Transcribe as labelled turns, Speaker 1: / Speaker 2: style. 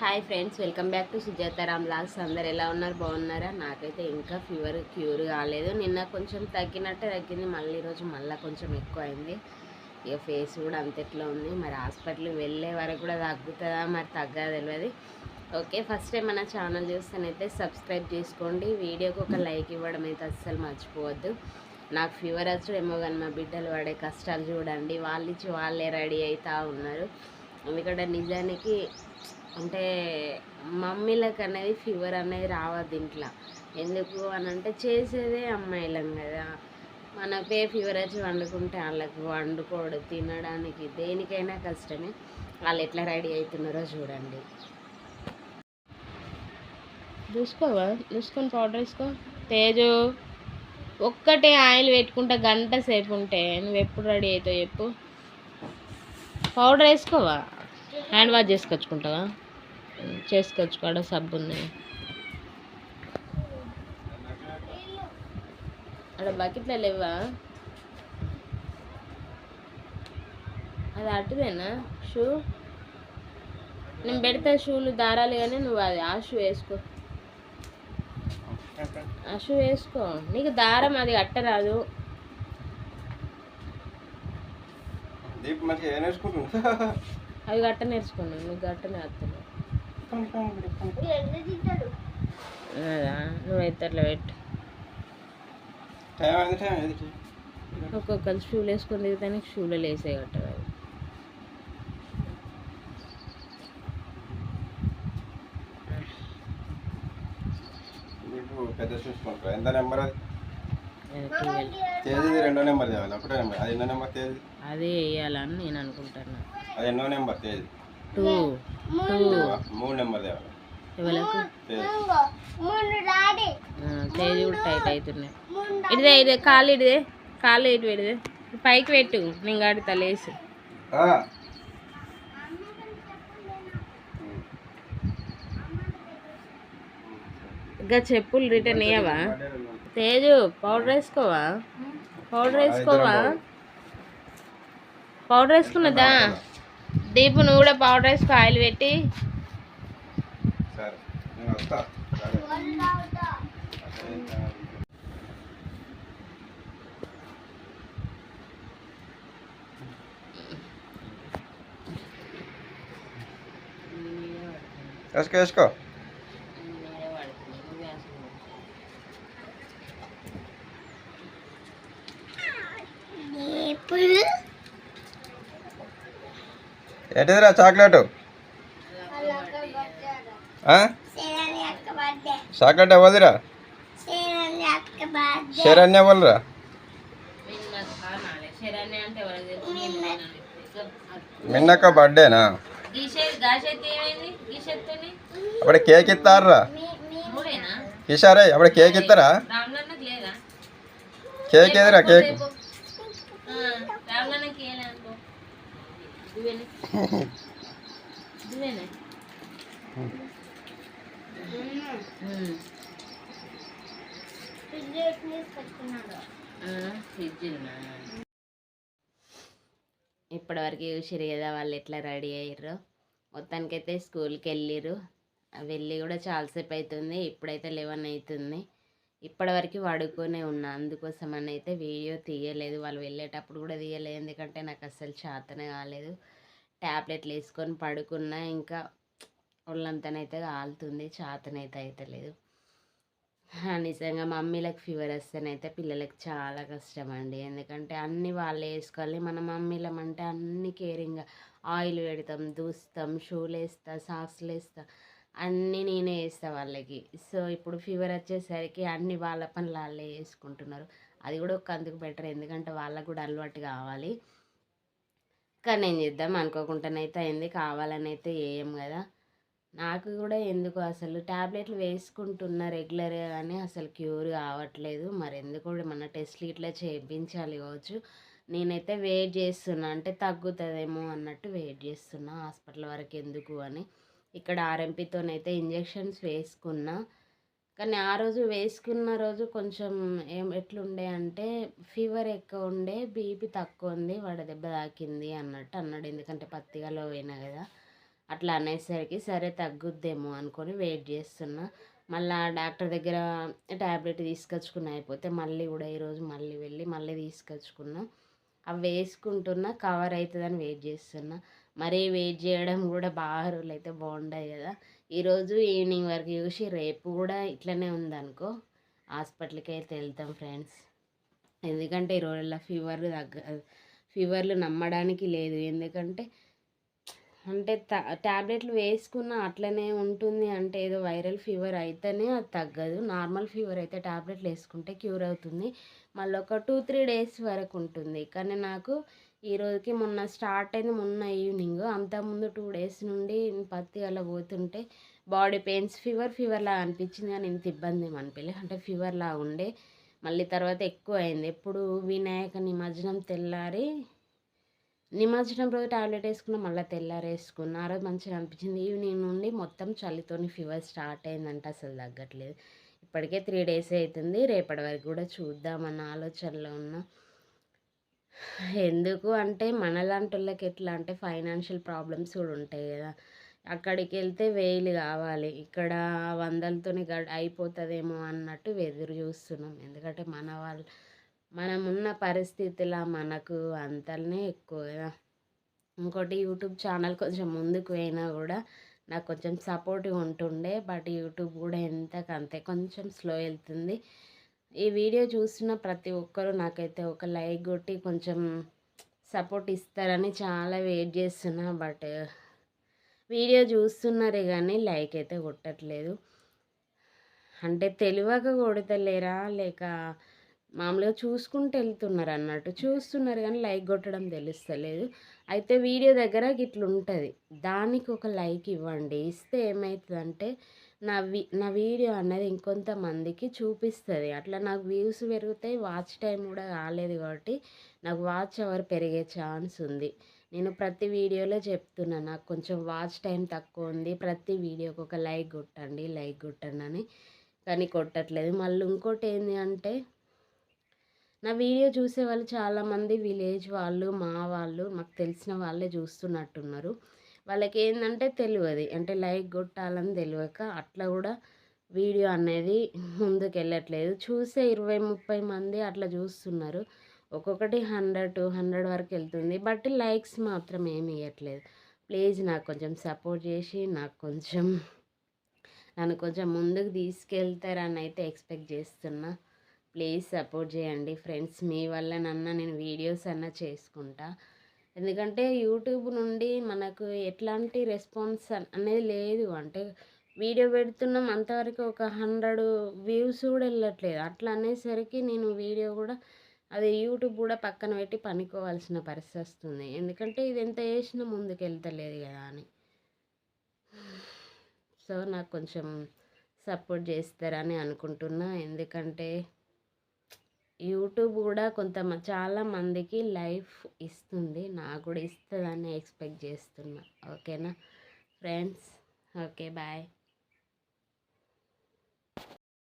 Speaker 1: Hi friends welcome back to Sujataram logs. అందరు ఎలా ఉన్నారు? బాగున్నారా? నాకైతే ఇంకా ఫీవర్ క్యూర్ కాలేదు. నిన్న కొంచెం తగ్గినట్టే తగ్గింది. మళ్ళీ ఈరోజు మళ్ళీ కొంచెం ఎక్కువ అయింది ఇక ఫేస్ కూడా అంతట్లో ఉంది? మరి హాస్పిటల్కి వెళ్ళే వరకు కూడా తగ్గుతుందా? మరి తగ్గదా తెలియదు ఓకే ఫస్ట్ టైం మన ఛానల్ చూస్తేనైతే సబ్స్క్రైబ్ చేసుకోండి. వీడియోకి ఒక లైక్ ఇవ్వడం అయితే అస్సలు మర్చిపోవద్దు. నాకు ఫీవర్ వచ్చడేమో కానీ మా బిడ్డలు పడే కష్టాలు చూడండి. వాళ్ళు ఇచ్చి వాళ్ళే రెడీ అవుతూ ఉన్నారు. ఎందుకంటే నిజానికి అంటే మమ్మీలకు అనేది ఫీవర్ అనేది రావద్దు ఇంట్లో. ఎందుకు అని అంటే చేసేదే అమ్మాయిలం కదా. మనకే ఫీవర్ వచ్చి వండుకుంటే వాళ్ళకి వండుకోడు తినడానికి దేనికైనా కష్టమే. వాళ్ళు ఎట్లా రెడీ అవుతున్నారో చూడండి. చూసుకోవా? చూసుకొని పౌడర్ వేసుకో. తేజు ఒక్కటే ఆయిల్ పెట్టుకుంటా గంట సేపు ఉంటే నువ్వు ఎప్పుడు రెడీ అవుతావు చెప్పు. పౌడర్ వేసుకోవా? హ్యాండ్ వాష్ చేసుకొచ్చుకుంటావా? ఉమ్, చేసుకొచ్చుకోవడం సబ్బు ఉన్నాయి అక్కడ బకెట్లో లేవా? అది అటుదేనా షూ? నేను పెడతా షూలు దారాలు కానీ నువ్వు అది ఆ షూ వేసుకో. ఆ షూ వేసుకో. నీకు దారం అది కట్టరాదు.
Speaker 2: దీప్ మంచిగా ఏం వేసుకుంటున్నా
Speaker 1: అవి గట్ట నేర్చుకున్నాను నువ్వు గట్ట నేర్చుకున్నావు కదా నువ్వైతే అట్లా పెట్టు. ఒక్కొక్క షూలు వేసుకొని దిగుతానికి నీకు షూలో వేసే కట్టరాదు
Speaker 2: అవి పెద్ద చూసుకుంటారు ఎంత నెంబర్ అది? తేదీది రెండో నెంబర్ తేవాలి ఒకటే నెంబర్. అది ఎన్నో నెంబర్ తేదీ?
Speaker 1: అదే వేయాలని నేను అనుకుంటున్నా.
Speaker 2: అది ఎన్నో నెంబర్ తేదీ?
Speaker 1: టూ. టూ.
Speaker 2: మూడు నెంబర్ తేవాలి
Speaker 1: ఎవరికి
Speaker 2: తేదీ.
Speaker 1: ఆ, తేదీ కూడా టైట్ అవుతున్నాయి. ఇడిదే ఇదే కాలు ఇడిదే కాలు ఇటు పెడిదే పైకి పెట్టు నేను కడతా లేసి.
Speaker 2: ఆ.
Speaker 1: ఇంకా చెప్పులు రిటర్న్ ఇయ్యవా? తేజు పౌడర్ వేసుకోవా? పౌడర్ వేసుకోవా? పౌడర్ వేసుకున్నదా? దీపు నువ్వు కూడా పౌడర్ వేసుకో ఆయిల్ పెట్టి.
Speaker 2: వేసుకో వేసుకో. ఏంటిదిరా చాక్లెట్? చాక్లెట్ ఇవ్వదురా శరణ్య ఎవరురా మిన్నక్క బర్త్డేనా? అప్పుడు కేక్ ఇస్తారా?
Speaker 1: మూడేనా
Speaker 2: కిషారే కేక్ ఇస్తారా? కేక్ ఏదిరా కేక్?
Speaker 1: ఇప్పటివరకు చూసిరు కదా వాళ్ళు ఎట్లా రెడీ అయ్యారు మొత్తానికైతే స్కూల్కి వెళ్ళిర్రు వెళ్ళి కూడా చాలాసేపు అవుతుంది ఇప్పుడైతే లెవెన్ అవుతుంది ఇప్పటివరకు పడుకొనే ఉన్నా అందుకోసం అని అయితే వీడియో తీయలేదు. వాళ్ళు వెళ్ళేటప్పుడు కూడా తీయలేదు ఎందుకంటే నాకు అస్సలు చేతనే కాలేదు. ట్యాబ్లెట్లు వేసుకొని పడుకున్నా ఇంకా ఒళ్ళంతనైతే కాలుతుంది చేతనైతే అయితే లేదు నిజంగా మమ్మీలకు ఫీవర్ వస్తేనైతే పిల్లలకు చాలా కష్టం అండి ఎందుకంటే అన్నీ వాళ్ళే వేసుకోవాలి. మన మమ్మీలం అంటే అన్ని కేరింగ్గా ఆయిల్ పెడతాం దూస్తాం షూలు వేస్తా సాక్స్లు వేస్తా అన్నీ నేనే వేస్తా వాళ్ళకి. సో ఇప్పుడు ఫీవర్ వచ్చేసరికి అన్ని వాళ్ళ పనులు వాళ్ళే వేసుకుంటున్నారు. అది కూడా ఒక అందుకు బెటర్. ఎందుకంటే వాళ్ళకు కూడా అలవాటు కావాలి. కానీ ఏం చేద్దాం అనుకోకుండానైతే అయింది. కావాలని అయితే వేయం కదా. నాకు కూడా ఎందుకు అసలు ట్యాబ్లెట్లు వేసుకుంటున్నా రెగ్యులర్గా కానీ అసలు క్యూర్ కావట్లేదు. మరి ఎందుకు కూడా మన టెస్ట్లు ఇట్లా చేయించాలి కావచ్చు. నేనైతే వెయిట్ చేస్తున్నా. అంటే తగ్గుతుందేమో అన్నట్టు వెయిట్ చేస్తున్నా. హాస్పిటల్ వరకు ఎందుకు అని. ఇక్కడ ఆర్ఎంపీతోనైతే ఇంజెక్షన్స్ వేసుకున్నా. కానీ ఆ రోజు వేసుకున్న రోజు కొంచెం ఏం ఎట్లుండే అంటే ఫీవర్ ఎక్కువ ఉండే బీపీ తక్కువ ఉంది వడదెబ్బ తాకింది అన్నట్టు అన్నాడు. ఎందుకంటే పత్తిగలో పోయినా కదా. అట్లా అనేసరికి సరే తగ్గుద్దేమో అనుకొని వెయిట్ చేస్తున్నా. మళ్ళీ డాక్టర్ దగ్గర ట్యాబ్లెట్ తీసుకొచ్చుకున్న అయిపోతే మళ్ళీ కూడా ఈరోజు మళ్ళీ వెళ్ళి మళ్ళీ తీసుకొచ్చుకున్నా. అవి వేసుకుంటున్నా కవర్ అవుతుందని వెయిట్ చేస్తున్నా. మరీ వెయిట్ చేయడం కూడా బాగా రోజులు అయితే బాగుంటాయి కదా. ఈరోజు ఈవినింగ్ వరకు చూసి రేపు కూడా ఇట్లనే ఉందనుకో హాస్పిటల్కి అయితే వెళ్తాం ఫ్రెండ్స్. ఎందుకంటే ఈ రోజుల్లో ఫీవర్లు తగ్గ ఫీవర్లు నమ్మడానికి లేదు. ఎందుకంటే అంటే ట్యాబ్లెట్లు వేసుకున్న అట్లనే ఉంటుంది. అంటే ఏదో వైరల్ ఫీవర్ అయితేనే అది తగ్గదు. నార్మల్ ఫీవర్ అయితే ట్యాబ్లెట్లు వేసుకుంటే క్యూర్ అవుతుంది. మళ్ళీ ఒక టూ త్రీ డేస్ వరకు ఉంటుంది. కానీ నాకు ఈ రోజుకి మొన్న స్టార్ట్ అయింది మొన్న ఈవినింగ్. అంతకుముందు టూ డేస్ నుండి పత్తి అలా పోతుంటే బాడీ పెయిన్స్ ఫీవర్ ఫీవర్లా అనిపించింది కానీ ఇంత ఇబ్బంది ఏమి అనిపించలే. అంటే ఫీవర్లా ఉండే. మళ్ళీ తర్వాత ఎక్కువ అయింది. ఎప్పుడు వినాయక నిమజ్జనం తెల్లారి నిమజ్జనం రోజు టాబ్లెట్ వేసుకున్నా మళ్ళీ తెల్లారి వేసుకున్న. ఆ రోజు మంచిగా అనిపించింది. ఈవినింగ్ నుండి మొత్తం చలితోని ఫీవర్ స్టార్ట్ అయిందంటే అసలు తగ్గట్లేదు. ఇప్పటికే త్రీ డేస్ అవుతుంది రేపటి వరకు కూడా చూద్దామన్న ఆలోచనలో ఉన్నా. ఎందుకు అంటే మనలాంటి వాళ్ళకి ఎట్లా అంటే ఫైనాన్షియల్ ప్రాబ్లమ్స్ కూడా ఉంటాయి కదా. అక్కడికి వెళ్తే వేలు కావాలి. ఇక్కడ వందలతోనే గ అయిపోతుందేమో అన్నట్టు ఎదురు చూస్తున్నాం. ఎందుకంటే మన వాళ్ళు మనం ఉన్న పరిస్థితిలో మనకు అంతనే ఎక్కువ కదా. ఇంకోటి యూట్యూబ్ ఛానల్ కొంచెం ముందుకు పోయినా కూడా నాకు కొంచెం సపోర్ట్గా ఉంటుండే. బట్ యూట్యూబ్ కూడా ఎంతకంతే కొంచెం స్లో వెళ్తుంది. ఈ వీడియో చూస్తున్న ప్రతి ఒక్కరూ నాకైతే ఒక లైక్ కొట్టి కొంచెం సపోర్ట్ ఇస్తారని చాలా వెయిట్ చేస్తున్నా బట్ వీడియో చూస్తున్నారే కానీ లైక్ అయితే కొట్టట్లేదు. అంటే తెలియక కొడతలేరా? లేక మామూలుగా చూసుకుంటూ వెళ్తున్నారు అన్నట్టు. చూస్తున్నారు కానీ లైక్ కొట్టడం తెలుస్తలేదు. అయితే వీడియో దగ్గర ఇట్లా ఉంటుంది దానికి ఒక లైక్ ఇవ్వండి. ఇస్తే ఏమవుతుందంటే నా వి నా వీడియో అనేది ఇంకొంతమందికి చూపిస్తుంది. అట్లా నాకు వ్యూస్ పెరుగుతాయి వాచ్ టైం కూడా కాలేదు కాబట్టి నాకు వాచ్ అవర్ పెరిగే ఛాన్స్ ఉంది. నేను ప్రతి వీడియోలో చెప్తున్నా నాకు కొంచెం వాచ్ టైం తక్కువ ఉంది. ప్రతి వీడియోకి ఒక లైక్ కొట్టండి లైక్ కొట్టండి అని. కానీ కొట్టట్లేదు. మళ్ళీ ఇంకోటి ఏంటి అంటే నా వీడియో చూసే వాళ్ళు చాలామంది విలేజ్ వాళ్ళు మా వాళ్ళు మాకు తెలిసిన వాళ్ళే చూస్తున్నట్టున్నారు. వాళ్ళకి ఏంటంటే తెలియదు అంటే లైక్ కొట్టాలని తెలియక అట్లా కూడా వీడియో అనేది ముందుకు వెళ్ళట్లేదు చూసే ఇరవై ముప్పై మంది అట్లా చూస్తున్నారు. ఒక్కొక్కటి హండ్రెడ్ టూ హండ్రెడ్ వరకు వెళ్తుంది. బట్ లైక్స్ మాత్రం ఏమి ఇవ్వట్లేదు ప్లీజ్ నాకు కొంచెం సపోర్ట్ చేసి నాకు కొంచెం నన్ను కొంచెం ముందుకు తీసుకెళ్తారని అయితే ఎక్స్పెక్ట్ చేస్తున్నా. ప్లీజ్ సపోర్ట్ చేయండి ఫ్రెండ్స్. మీ వల్ల నన్న నేను వీడియోస్ అన్నా చేసుకుంటా. ఎందుకంటే యూట్యూబ్ నుండి మనకు ఎట్లాంటి రెస్పాన్స్ అనేది లేదు. అంటే వీడియో పెడుతున్నాం అంతవరకు ఒక హండ్రెడ్ వ్యూస్ కూడా వెళ్ళట్లేదు. అట్లా అనేసరికి నేను వీడియో కూడా అది యూట్యూబ్ కూడా పక్కన పెట్టి పనుకోవాల్సిన పరిస్థితి వస్తుంది. ఎందుకంటే ఇది ఎంత చేసినా ముందుకు వెళ్తలేదు కదా అని. సో నాకు కొంచెం సపోర్ట్ చేస్తారని అనుకుంటున్నా. ఎందుకంటే యూట్యూబ్ కూడా కొంత చాలా మందికి లైఫ్ ఇస్తుంది. నాకు కూడా ఇస్తుందని ఎక్స్పెక్ట్ చేస్తున్నా. ఓకేనా? Friends okay bye.